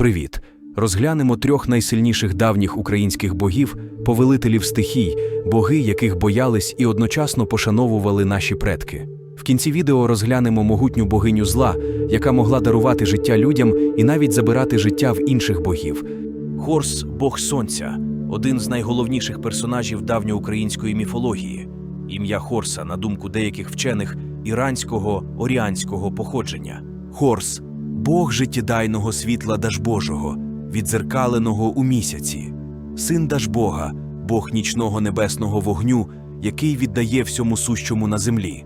Привіт! Розглянемо трьох найсильніших давніх українських богів, повелителів стихій, боги, яких боялись і одночасно пошановували наші предки. В кінці відео розглянемо могутню богиню зла, яка могла дарувати життя людям і навіть забирати життя в інших богів. Хорс Бог Сонця один з найголовніших персонажів давньоукраїнської міфології. Ім'я Хорса, на думку деяких вчених, іранського оріанського походження. Хорс Бог життєдайного світла Дажбожого, відзеркаленого у місяці, син Дажбога, Бог нічного небесного вогню, який віддає всьому сущому на землі,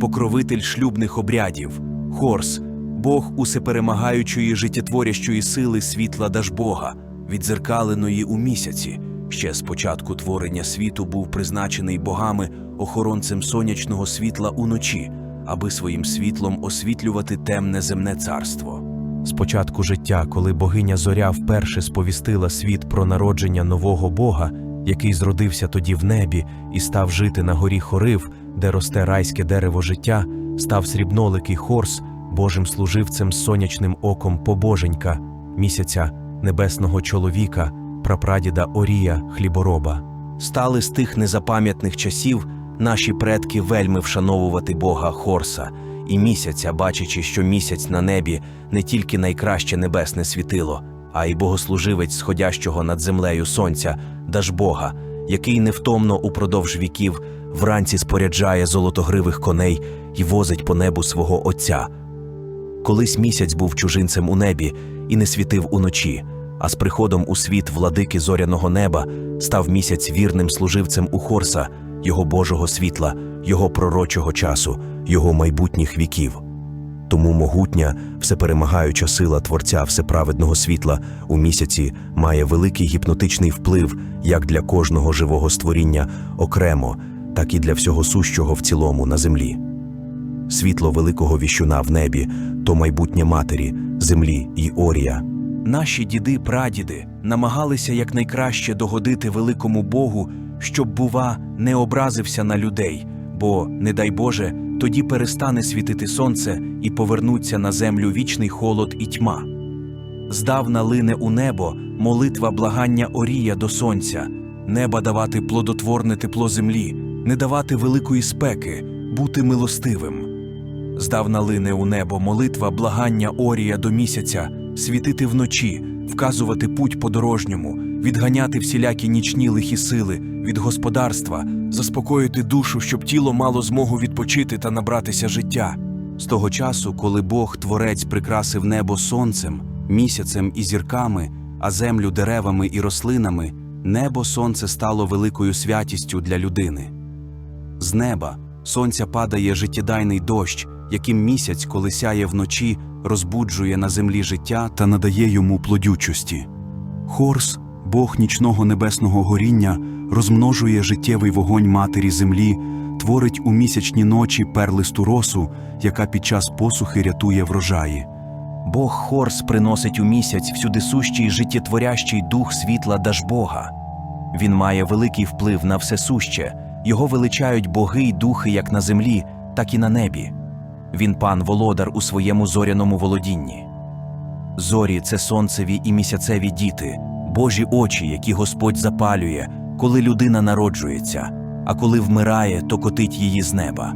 покровитель шлюбних обрядів, Хорс, Бог усеперемагаючої життєтворящої сили світла Дажбога, відзеркаленої у місяці. Ще з початку творення світу був призначений богами охоронцем сонячного світла уночі, аби своїм світлом освітлювати темне земне царство. З початку життя, коли богиня Зоря вперше сповістила світ про народження нового бога, який зродився тоді в небі і став жити на горі Хорив, де росте райське дерево життя, став срібноликий Хорс, Божим служивцем з сонячним оком побоженька, місяця, небесного чоловіка, прапрадіда Орія, хлібороба. Стали з тих незапам'ятних часів наші предки вельми вшановувати Бога Хорса і місяця, бачачи, що місяць на небі не тільки найкраще небесне світило, а й богослуживець сходящого над землею сонця, Дажбога, який невтомно упродовж віків вранці споряджає золотогривих коней і возить по небу свого Отця. Колись місяць був чужинцем у небі і не світив уночі, а з приходом у світ владики зоряного неба став місяць вірним служивцем у Хорса, його Божого світла, його пророчого часу, його майбутніх віків. Тому могутня, всеперемагаюча сила Творця Всеправедного світла у місяці має великий гіпнотичний вплив як для кожного живого створіння окремо, так і для всього сущого в цілому на землі. Світло великого віщуна в небі то майбутнє матері, землі й орія. Наші діди, прадіди намагалися якнайкраще догодити великому Богу, щоб, бува, не образився на людей, бо, не дай Боже, тоді перестане світити сонце і повернуться на землю вічний холод і тьма. Здавна лине у небо молитва благання Орія до сонця, неба давати плодотворне тепло землі, не давати великої спеки, бути милостивим. Здавна лине у небо молитва благання Орія до місяця, світити вночі, вказувати путь подорожньому, відганяти всілякі нічні лихі сили від господарства, заспокоїти душу, щоб тіло мало змогу відпочити та набратися життя. З того часу, коли Бог Творець прикрасив небо сонцем, місяцем і зірками, а землю деревами і рослинами, небо сонце стало великою святістю для людини. З неба сонця падає життєдайний дощ, яким місяць, коли сяє вночі, розбуджує на землі життя та надає йому плодючості. Хорс, Бог нічного небесного горіння, розмножує життєвий вогонь матері землі, творить у місячні ночі перлисту росу, яка під час посухи рятує врожаї. Бог Хорс приносить у місяць всюдисущий життєтворящий дух світла Дажбога. Він має великий вплив на все суще, його величають боги й духи як на землі, так і на небі. Він пан володар у своєму зоряному володінні. Зорі це сонцеві і місяцеві діти, Божі очі, які Господь запалює, коли людина народжується, а коли вмирає, то котить її з неба.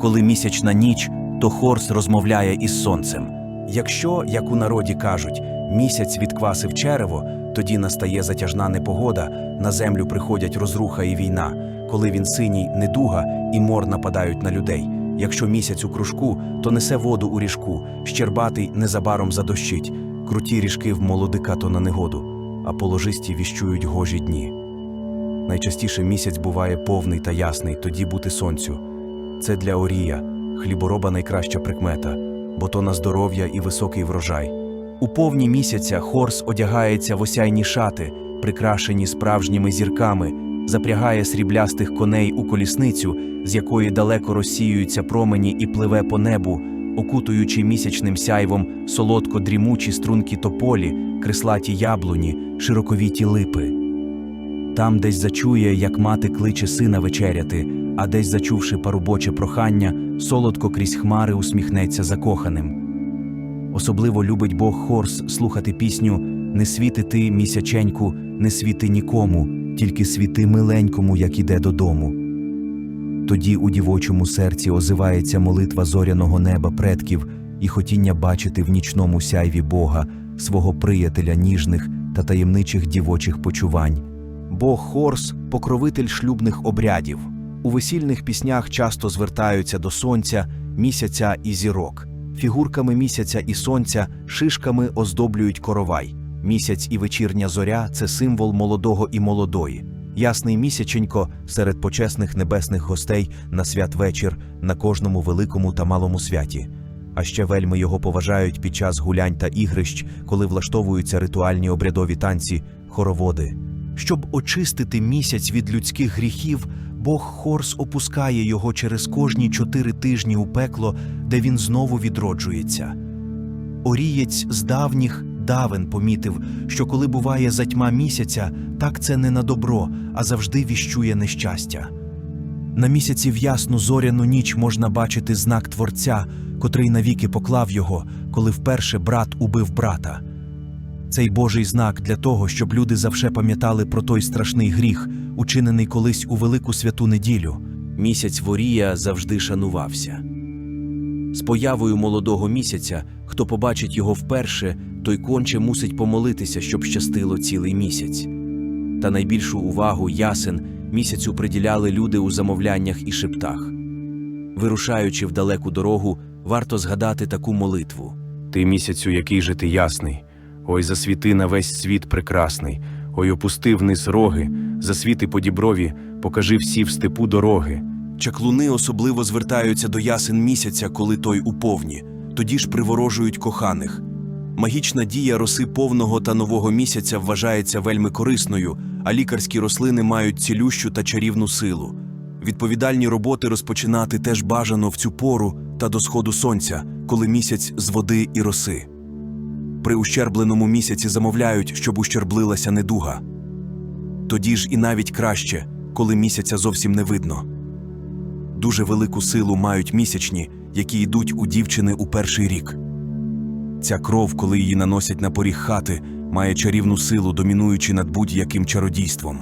Коли місячна ніч, то Хорс розмовляє із сонцем. Якщо, як у народі кажуть, місяць відквасив черево, тоді настає затяжна непогода, на землю приходять розруха і війна, коли він синій, недуга і мор нападають на людей. Якщо місяць у кружку, то несе воду у ріжку, щербатий незабаром задощить, круті ріжки в молодика то на негоду, а положисті віщують гожі дні. Найчастіше місяць буває повний та ясний, тоді бути сонцю. Це для Орія, хлібороба найкраща прикмета, бо то на здоров'я і високий врожай. У повні місяця Хорс одягається в осяйні шати, прикрашені справжніми зірками, запрягає сріблястих коней у колісницю, з якої далеко розсіюються промені і пливе по небу, окутуючи місячним сяйвом солодко дрімучі струнки тополі, крислаті яблуні, широковіті липи. Там десь зачує, як мати кличе сина вечеряти, а десь, зачувши парубоче прохання, солодко крізь хмари усміхнеться закоханим. Особливо любить Бог Хорс слухати пісню Не світи ти, місяченьку, не світи нікому, тільки світи миленькому, як іде додому. Тоді у дівочому серці озивається молитва зоряного неба предків і хотіння бачити в нічному сяйві Бога, свого приятеля ніжних та таємничих дівочих почувань. Бог Хорс покровитель шлюбних обрядів. У весільних піснях часто звертаються до сонця, місяця і зірок. Фігурками місяця і сонця шишками оздоблюють коровай. Місяць і вечірня зоря це символ молодого і молодої. Ясний місяченько серед почесних небесних гостей на святвечір на кожному великому та малому святі. А ще вельми його поважають під час гулянь та ігрищ, коли влаштовуються ритуальні обрядові танці, хороводи. Щоб очистити місяць від людських гріхів, Бог Хорс опускає його через кожні чотири тижні у пекло, де він знову відроджується. Орієць з давніх давен помітив, що коли буває затьма місяця, так це не на добро, а завжди віщує нещастя. На місяці в ясну зоряну ніч можна бачити знак Творця, котрий навіки поклав його, коли вперше брат убив брата. Цей Божий знак для того, щоб люди завше пам'ятали про той страшний гріх, учинений колись у велику святу неділю. Місяць Ворія завжди шанувався. З появою молодого місяця, хто побачить його вперше, той конче мусить помолитися, щоб щастило цілий місяць. Та найбільшу увагу ясен місяцю приділяли люди у замовляннях і шептах. Вирушаючи в далеку дорогу, варто згадати таку молитву. Ти місяцю, який же ти ясний, ой, засвіти на весь світ прекрасний, ой, опусти вниз роги, засвіти по діброві, покажи всі в степу дороги. Чаклуни особливо звертаються до ясен місяця, коли той у повні, тоді ж приворожують коханих. Магічна дія роси повного та нового місяця вважається вельми корисною, а лікарські рослини мають цілющу та чарівну силу. Відповідальні роботи розпочинати теж бажано в цю пору та до сходу сонця, коли місяць з води і роси. При ущербленому місяці замовляють, щоб ущерблилася недуга. Тоді ж і навіть краще, коли місяця зовсім не видно. Дуже велику силу мають місячні, які йдуть у дівчини у перший рік. Ця кров, коли її наносять на поріг хати, має чарівну силу, домінуючи над будь-яким чародійством.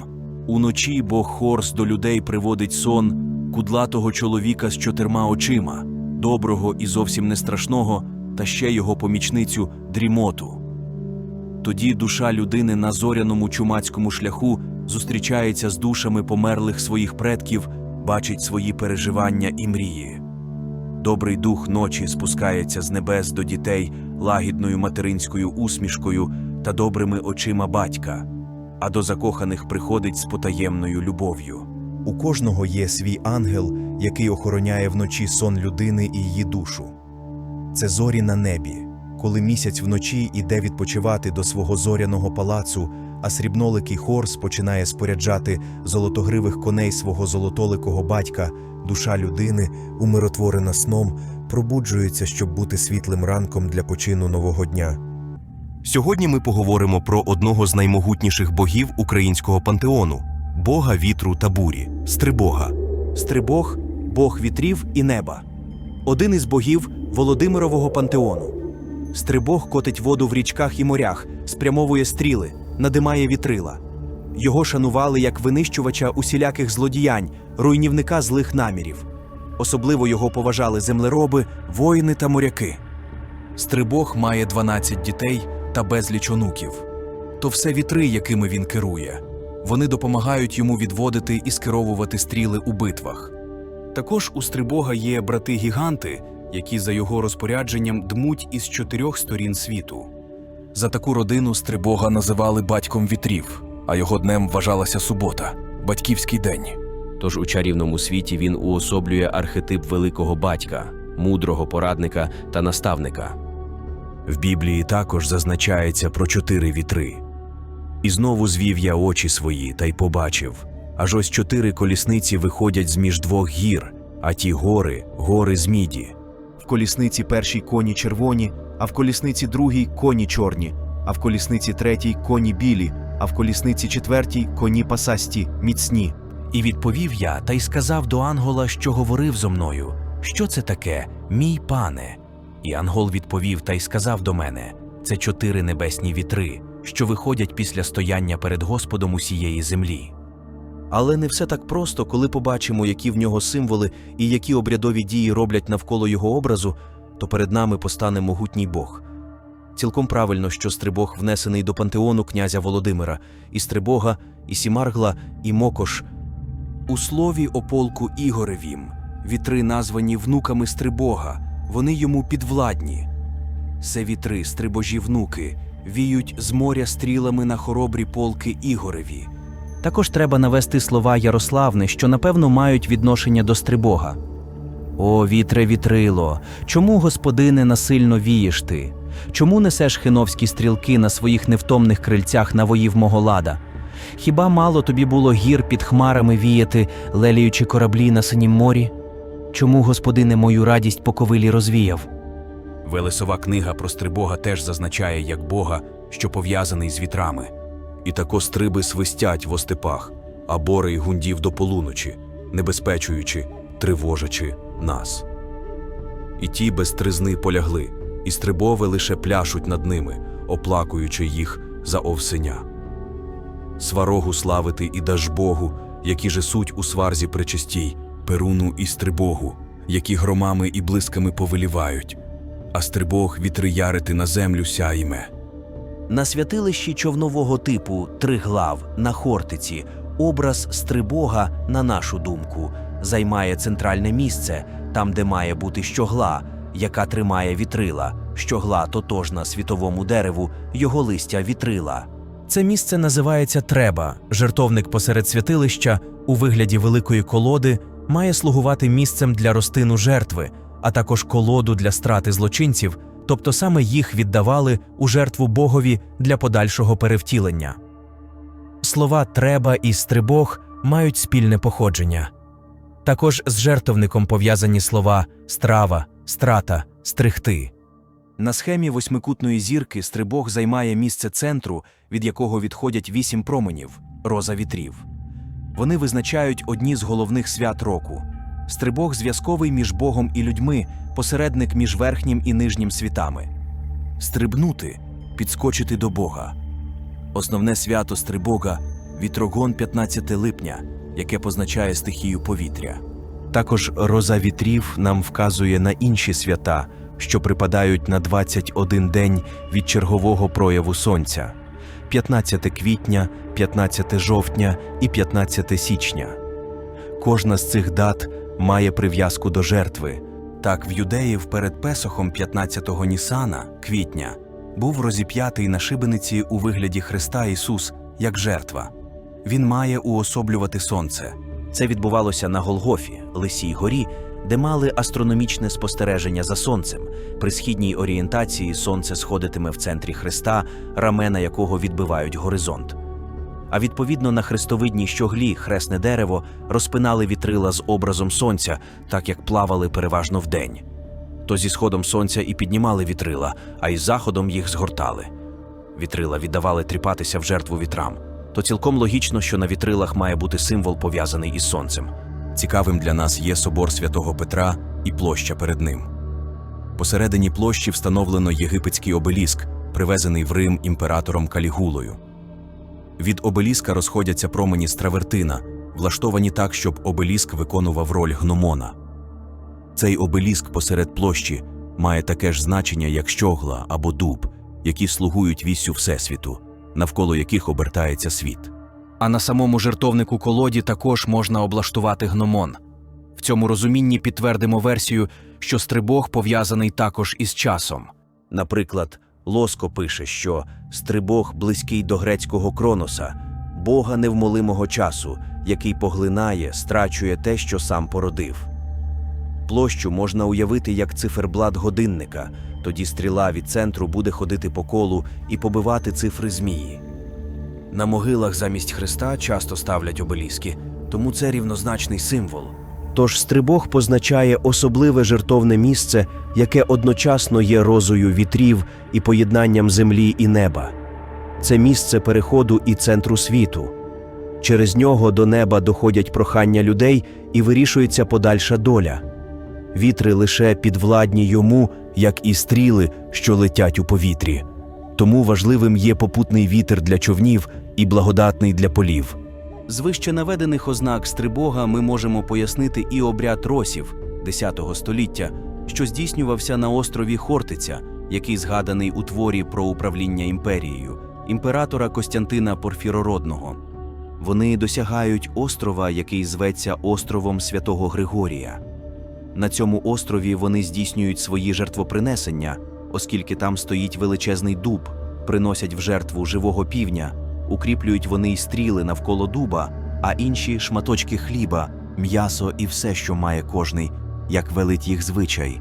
Уночі Бог Хорс до людей приводить сон кудлатого чоловіка з чотирма очима, доброго і зовсім не страшного, та ще його помічницю дрімоту. Тоді душа людини на зоряному чумацькому шляху зустрічається з душами померлих своїх предків, бачить свої переживання і мрії. Добрий дух ночі спускається з небес до дітей лагідною материнською усмішкою та добрими очима батька, а до закоханих приходить з потаємною любов'ю. У кожного є свій ангел, який охороняє вночі сон людини і її душу. Це зорі на небі, коли місяць вночі іде відпочивати до свого зоряного палацу, а срібноликий Хорс починає споряджати золотогривих коней свого золотоликого батька, душа людини, умиротворена сном, пробуджується, щоб бути світлим ранком для почину нового дня. Сьогодні ми поговоримо про одного з наймогутніших богів українського пантеону бога вітру та бурі Стрибога. Стрибог бог вітрів і неба. Один із богів Володимирового пантеону. Стрибог котить воду в річках і морях, спрямовує стріли, надимає вітрила. Його шанували як винищувача усіляких злодіянь, руйнівника злих намірів. Особливо його поважали землероби, воїни та моряки. Стрибог має 12 дітей та безліч онуків. То все вітри, якими він керує. Вони допомагають йому відводити і скеровувати стріли у битвах. Також у Стрибога є брати-гіганти, які за його розпорядженням дмуть із чотирьох сторін світу. За таку родину Стрибога називали батьком вітрів, а його днем вважалася субота батьківський день. Тож у чарівному світі він уособлює архетип великого батька, мудрого порадника та наставника. В Біблії також зазначається про чотири вітри. І знову звів я очі свої та й побачив. Аж ось чотири колісниці виходять з-між двох гір, а ті гори гори з міді. Колісниці першій коні червоні, а в колісниці другій коні чорні, а в колісниці третій коні білі, а в колісниці четвертій коні пасасті, міцні. І відповів я та й сказав до ангола, що говорив зо мною: Що це таке, мій пане? І ангол відповів та й сказав до мене: це чотири небесні вітри, що виходять після стояння перед Господом усієї землі. Але не все так просто, коли побачимо, які в нього символи і які обрядові дії роблять навколо його образу, то перед нами постане могутній Бог. Цілком правильно, що Стрибог внесений до пантеону князя Володимира, і Стрибога, і Сімаргла, і Мокош. У слові о полку Ігоревім вітри названі внуками Стрибога, вони йому підвладні. Це вітри, стрибожі внуки, віють з моря стрілами на хоробрі полки Ігореві. Також треба навести слова Ярославни, що напевно мають відношення до Стрибога. О, вітре вітрило, чому, господине, насильно вієш ти? Чому несеш хиновські стрілки на своїх невтомних крильцях навоїв мого лада? Хіба мало тобі було гір під хмарами віяти, леліючи кораблі на синім морі? Чому, господине, мою радість по ковилі розвіяв? Велесова книга про Стрибога теж зазначає як Бога, що пов'язаний з вітрами. І тако стриби свистять в остепах, а бори й гундів до полуночі, небезпечуючи, тривожачи нас. І ті без тризни полягли, і стрибови лише пляшуть над ними, оплакуючи їх за овсеня. Сварогу славити і Дажбогу, які же суть у сварзі пречистій, Перуну і Стрибогу, які громами і блисками повелівають, а Стрибог вітри ярити на землю сяйме. На святилищі човнового типу Триглав на Хортиці образ Стрибога, на нашу думку, займає центральне місце, там, де має бути щогла, яка тримає вітрила. Щогла тотожна світовому дереву, його листя вітрила. Це місце називається Треба. Жертовник посеред святилища у вигляді великої колоди має слугувати місцем для розтину жертви, а також колоду для страти злочинців, тобто саме їх віддавали у жертву Богові для подальшого перевтілення. Слова треба і стрибог мають спільне походження. Також з жертовником пов'язані слова страва, страта, стригти. На схемі восьмикутної зірки стрибог займає місце центру, від якого відходять вісім променів роза вітрів. Вони визначають одні з головних свят року. Стрибог зв'язковий між Богом і людьми, посередник між верхнім і нижнім світами. Стрибнути підскочити до Бога. Основне свято Стрибога вітрогон 15 липня, яке позначає стихію повітря. Також роза вітрів нам вказує на інші свята, що припадають на 21 день від чергового прояву сонця: 15 квітня, 15 жовтня і 15 січня. Кожна з цих дат має прив'язку до жертви. Так, в юдеїв перед Песохом 15-го Нісана, квітня, був розіп'ятий на шибениці у вигляді Христа Ісус як жертва. Він має уособлювати сонце. Це відбувалося на Голгофі, Лисій горі, де мали астрономічне спостереження за сонцем. При східній орієнтації сонце сходитиме в центрі Христа, рамена якого відбивають горизонт. А відповідно на хрестовидній щоглі хресне дерево розпинали вітрила з образом сонця, так як плавали переважно вдень. То зі сходом сонця і піднімали вітрила, а із заходом їх згортали. Вітрила віддавали тріпатися в жертву вітрам. То цілком логічно, що на вітрилах має бути символ пов'язаний із сонцем. Цікавим для нас є собор святого Петра і площа перед ним. Посередині площі встановлено єгипетський обеліск, привезений в Рим імператором Калігулою. Від обеліска розходяться промені з травертина, влаштовані так, щоб обеліск виконував роль гномона. Цей обеліск посеред площі має таке ж значення, як щогла або дуб, які слугують віссю Всесвіту, навколо яких обертається світ. А на самому жертовнику колоді також можна облаштувати гномон. В цьому розумінні підтвердимо версію, що стрибог пов'язаний також із часом. Наприклад, Лоско пише, що стрибог близький до грецького кроноса, бога невмолимого часу, який поглинає, страчує те, що сам породив. Площу можна уявити як циферблат годинника, тоді стріла від центру буде ходити по колу і побивати цифри змії. На могилах замість хреста часто ставлять обеліски, тому це рівнозначний символ. Тож стрибог позначає особливе жертовне місце, яке одночасно є розою вітрів і поєднанням землі і неба. Це місце переходу і центру світу. Через нього до неба доходять прохання людей і вирішується подальша доля. Вітри лише підвладні йому, як і стріли, що летять у повітрі. Тому важливим є попутний вітер для човнів і благодатний для полів. З вище наведених ознак стрибога ми можемо пояснити і обряд росів X століття, що здійснювався на острові Хортиця, який згаданий у творі про управління імперією імператора Костянтина Порфірородного. Вони досягають острова, який зветься островом Святого Григорія. На цьому острові вони здійснюють свої жертвопринесення, оскільки там стоїть величезний дуб, приносять в жертву живого півня, укріплюють вони й стріли навколо дуба, а інші шматочки хліба, м'ясо і все, що має кожний, як велить їх звичай.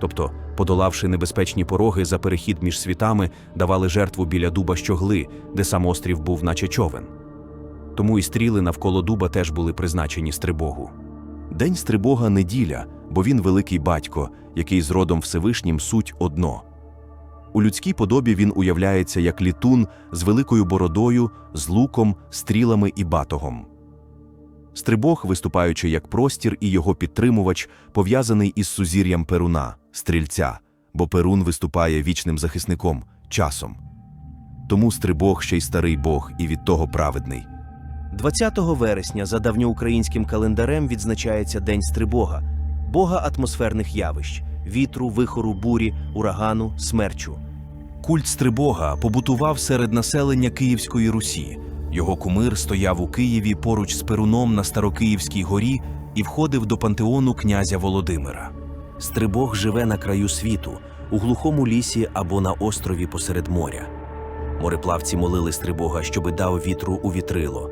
Тобто, подолавши небезпечні пороги за перехід між світами, давали жертву біля дуба щогли, де сам острів був наче човен. Тому і стріли навколо дуба теж були призначені стрибогу. День стрибога неділя, бо він великий батько, який з родом Всевишнім суть одно. У людській подобі він уявляється як літун з великою бородою, з луком, стрілами і батогом. Стрибог, виступаючи як простір і його підтримувач, пов'язаний із сузір'ям Перуна, стрільця, бо Перун виступає вічним захисником, часом. Тому стрибог ще й старий Бог і від того праведний. 20 вересня за давньоукраїнським календарем відзначається День Стрибога, бога атмосферних явищ, вітру, вихору, бурі, урагану, смерчу. Культ Стрибога побутував серед населення Київської Русі. Його кумир стояв у Києві поруч з Перуном на Старокиївській горі і входив до пантеону князя Володимира. Стрибог живе на краю світу, у глухому лісі або на острові посеред моря. Мореплавці молили Стрибога, щоби дав вітру у вітрило.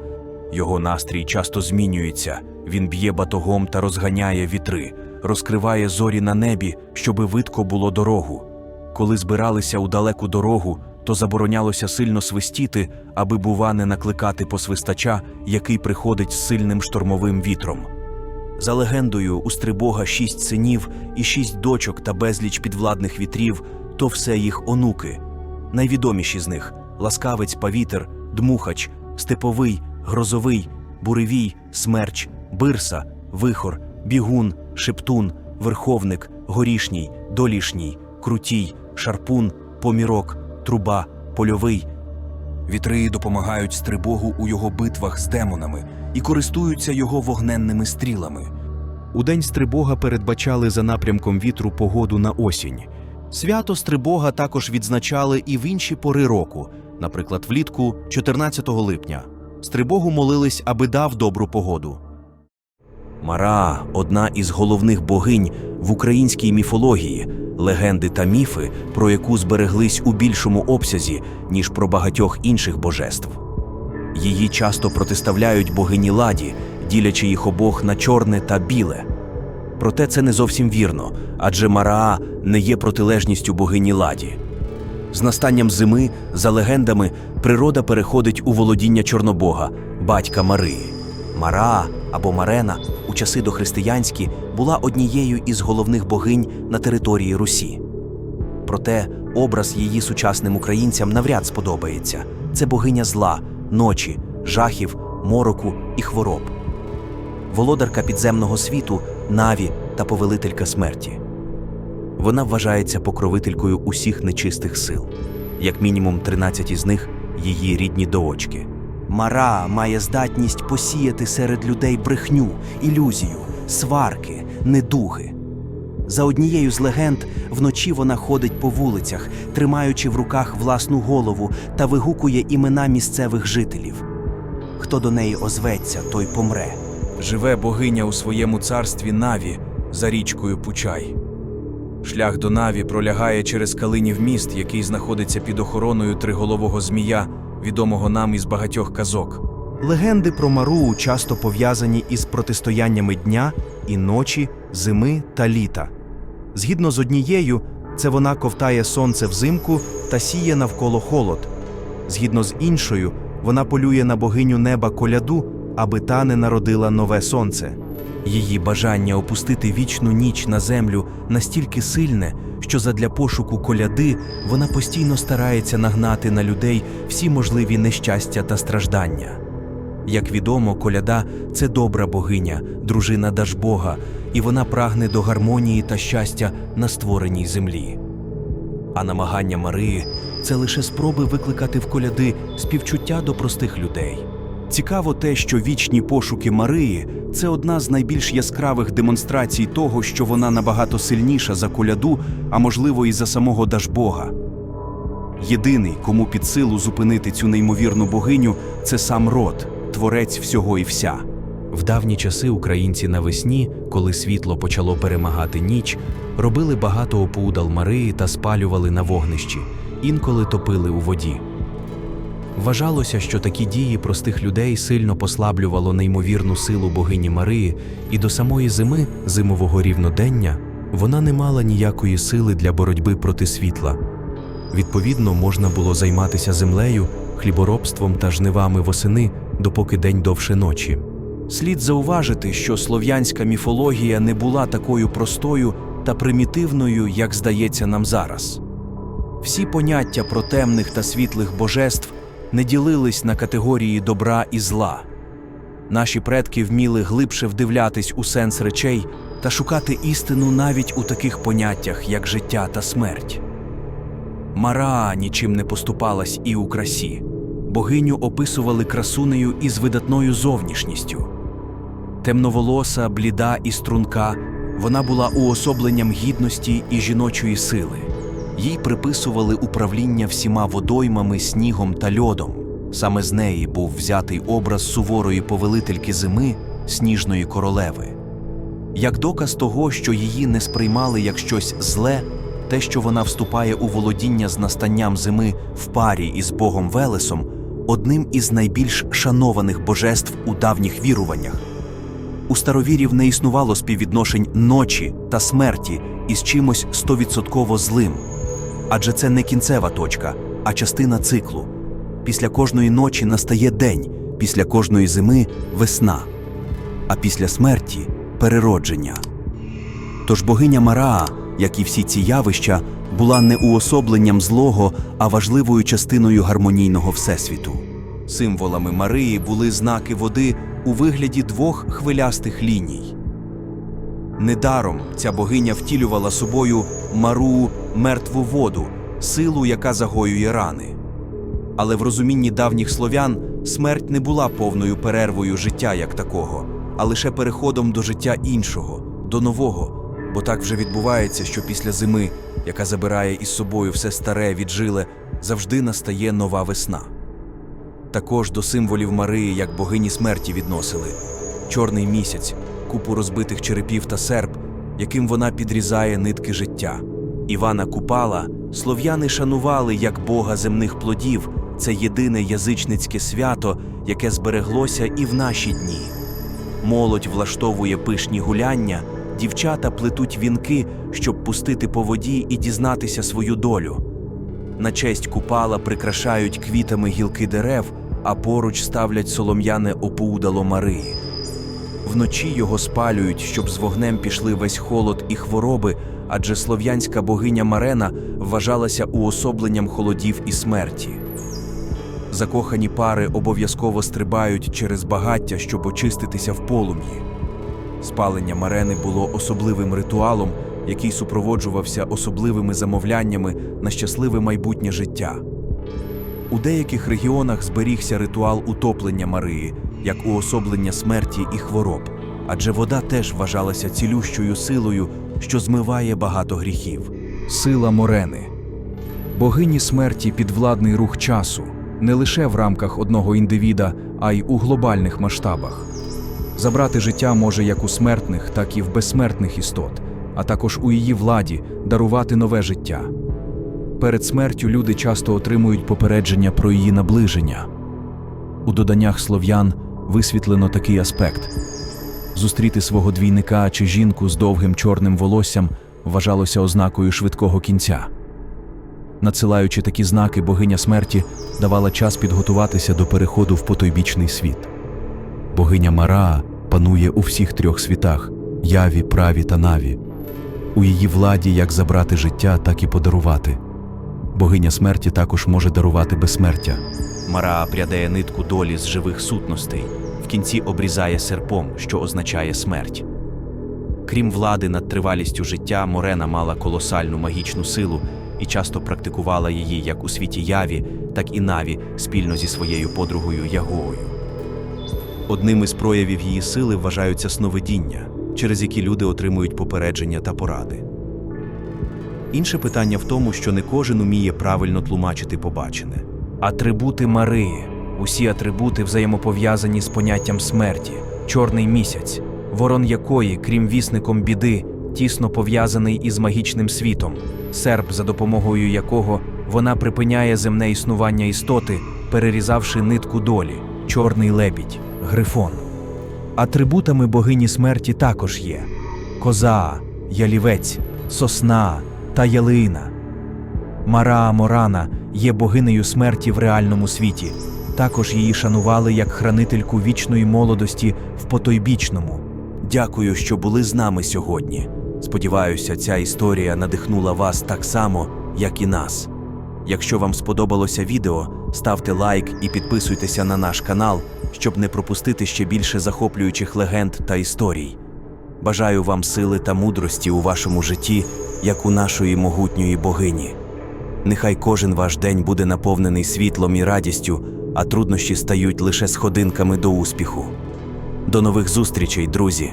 Його настрій часто змінюється. Він б'є батогом та розганяє вітри, розкриває зорі на небі, щоби видко було дорогу. Коли збиралися у далеку дорогу, то заборонялося сильно свистіти, аби, бува, не накликати посвистача, який приходить з сильним штормовим вітром. За легендою, у Стрибога шість синів і шість дочок та безліч підвладних вітрів, то все їх онуки. Найвідоміші з них ласкавець, павітер, дмухач, степовий, грозовий, буревій, смерч, бирса, вихор, бігун, шептун, верховник, горішній, долішній, крутій, шарпун, помірок, труба, польовий. Вітри допомагають стрибогу у його битвах з демонами і користуються його вогненними стрілами. У день стрибога передбачали за напрямком вітру погоду на осінь. Свято Стрибога також відзначали і в інші пори року, наприклад, влітку 14 липня. Стрибогу молились, аби дав добру погоду. Мара одна із головних богинь в українській міфології, легенди та міфи, про яку збереглись у більшому обсязі, ніж про багатьох інших божеств. Її часто протиставляють богині ладі, ділячи їх обох на чорне та біле. Проте це не зовсім вірно, адже Мараа не є протилежністю богині ладі. З настанням зими, за легендами, природа переходить у володіння Чорнобога, батька Марии. Мараа або Марена у часи дохристиянські була однією із головних богинь на території Русі. Проте образ її сучасним українцям навряд сподобається. Це богиня зла, ночі, жахів, мороку і хвороб. Володарка підземного світу, наві та повелителька смерті. Вона вважається покровителькою усіх нечистих сил, як мінімум 13 із них її рідні доочки. Мара має здатність посіяти серед людей брехню, ілюзію, сварки, недуги. За однією з легенд, вночі вона ходить по вулицях, тримаючи в руках власну голову та вигукує імена місцевих жителів. Хто до неї озветься, той помре. Живе богиня у своєму царстві Наві за річкою Пучай. Шлях до Наві пролягає через Калинів міст, який знаходиться під охороною триголового змія, відомого нам із багатьох казок. Легенди про Мару часто пов'язані із протистояннями дня і ночі, зими та літа. Згідно з однією, це вона ковтає сонце взимку та сіє навколо холод. Згідно з іншою, вона полює на богиню неба коляду, аби та не народила нове сонце. Її бажання опустити вічну ніч на землю настільки сильне, що задля пошуку коляди вона постійно старається нагнати на людей всі можливі нещастя та страждання. Як відомо, коляда це добра богиня, дружина Дажбога, і вона прагне до гармонії та щастя на створеній землі. А намагання Марії це лише спроби викликати в коляди співчуття до простих людей. Цікаво те, що вічні пошуки Марії це одна з найбільш яскравих демонстрацій того, що вона набагато сильніша за коляду, а можливо, і за самого Дажбога. Єдиний, кому під силу зупинити цю неймовірну богиню, це сам род, творець всього і вся. В давні часи українці навесні, коли світло почало перемагати ніч, робили багато опудал Марії та спалювали на вогнищі, інколи топили у воді. Вважалося, що такі дії простих людей сильно послаблювало неймовірну силу богині Марії, і до самої зими, зимового рівнодення, вона не мала ніякої сили для боротьби проти світла. Відповідно, можна було займатися землею, хліборобством та жнивами восени, допоки день довше ночі. Слід зауважити, що слов'янська міфологія не була такою простою та примітивною, як здається нам зараз. Всі поняття про темних та світлих божеств не ділились на категорії добра і зла. Наші предки вміли глибше вдивлятись у сенс речей та шукати істину навіть у таких поняттях, як життя та смерть. Мара нічим не поступалась і у красі. Богиню описували красунею із видатною зовнішністю. Темноволоса, бліда і струнка, вона була уособленням гідності і жіночої сили. Їй приписували управління всіма водоймами, снігом та льодом. Саме з неї був взятий образ суворої повелительки зими, сніжної королеви. Як доказ того, що її не сприймали як щось зле, те, що вона вступає у володіння з настанням зими в парі із богом Велесом, одним із найбільш шанованих божеств у давніх віруваннях. У старовірів не існувало співвідношень ночі та смерті із чимось стовідсотково злим. Адже це не кінцева точка, а частина циклу. Після кожної ночі настає день, після кожної зими весна, а після смерті переродження. Тож богиня Мараа, як і всі ці явища, була не уособленням злого, а важливою частиною гармонійного всесвіту. Символами Марії були знаки води у вигляді двох хвилястих ліній. Недаром ця богиня втілювала собою мару мертву воду, силу, яка загоює рани. Але в розумінні давніх слов'ян смерть не була повною перервою життя як такого, а лише переходом до життя іншого, до нового, бо так вже відбувається, що після зими, яка забирає із собою все старе віджиле, завжди настає нова весна. Також до символів Марії як богині смерті відносили чорний місяць, купу розбитих черепів та серп, яким вона підрізає нитки життя. Івана Купала слов'яни шанували як бога земних плодів. Це єдине язичницьке свято, яке збереглося і в наші дні. Молодь влаштовує пишні гуляння, дівчата плетуть вінки, щоб пустити по воді і дізнатися свою долю. На честь купала прикрашають квітами гілки дерев, а поруч ставлять солом'яне опоудало Марії. Вночі його спалюють, щоб з вогнем пішли весь холод і хвороби, адже слов'янська богиня Марена вважалася уособленням холодів і смерті. Закохані пари обов'язково стрибають через багаття, щоб очиститися в полум'ї. Спалення Марени було особливим ритуалом, який супроводжувався особливими замовляннями на щасливе майбутнє життя. У деяких регіонах зберігся ритуал утоплення Марії як уособлення смерті і хвороб, адже вода теж вважалася цілющою силою, що змиває багато гріхів. Сила Морени богині смерті підвладний рух часу не лише в рамках одного індивіда, а й у глобальних масштабах. Забрати життя може як у смертних, так і в безсмертних істот, а також у її владі дарувати нове життя. Перед смертю люди часто отримують попередження про її наближення. У доданнях слов'ян висвітлено такий аспект: зустріти свого двійника чи жінку з довгим чорним волоссям вважалося ознакою швидкого кінця. Надсилаючи такі знаки, богиня смерті давала час підготуватися до переходу в потойбічний світ. Богиня Мараа панує у всіх трьох світах яві, праві та наві. У її владі як забрати життя, так і подарувати. Богиня смерті також може дарувати безсмертя. Мараа прядає нитку долі з живих сутностей, в кінці обрізає серпом, що означає смерть. Окрім влади над тривалістю життя, Морена мала колосальну магічну силу і часто практикувала її як у світі Яві, так і Наві спільно зі своєю подругою Ягоою. Одним із проявів її сили вважаються сновидіння, через які люди отримують попередження та поради. Інше питання в тому, що не кожен уміє правильно тлумачити побачене. Атрибути Марии. Усі атрибути взаємопов'язані з поняттям смерті, чорний місяць, ворон якої, крім вісником біди, тісно пов'язаний із магічним світом, серп, за допомогою якого вона припиняє земне існування істоти, перерізавши нитку долі, чорний лебідь, грифон. Атрибутами богині смерті також є коза, ялівець, сосна та ялина. Мара Морана є богинею смерті в реальному світі. Також її шанували як хранительку вічної молодості в потойбічному. Дякую, що були з нами сьогодні. Сподіваюся, ця історія надихнула вас так само, як і нас. Якщо вам сподобалося відео, ставте лайк і підписуйтеся на наш канал, щоб не пропустити ще більше захоплюючих легенд та історій. Бажаю вам сили та мудрості у вашому житті, як у нашої могутньої богині. Нехай кожен ваш день буде наповнений світлом і радістю, а труднощі стають лише сходинками до успіху. До нових зустрічей, друзі!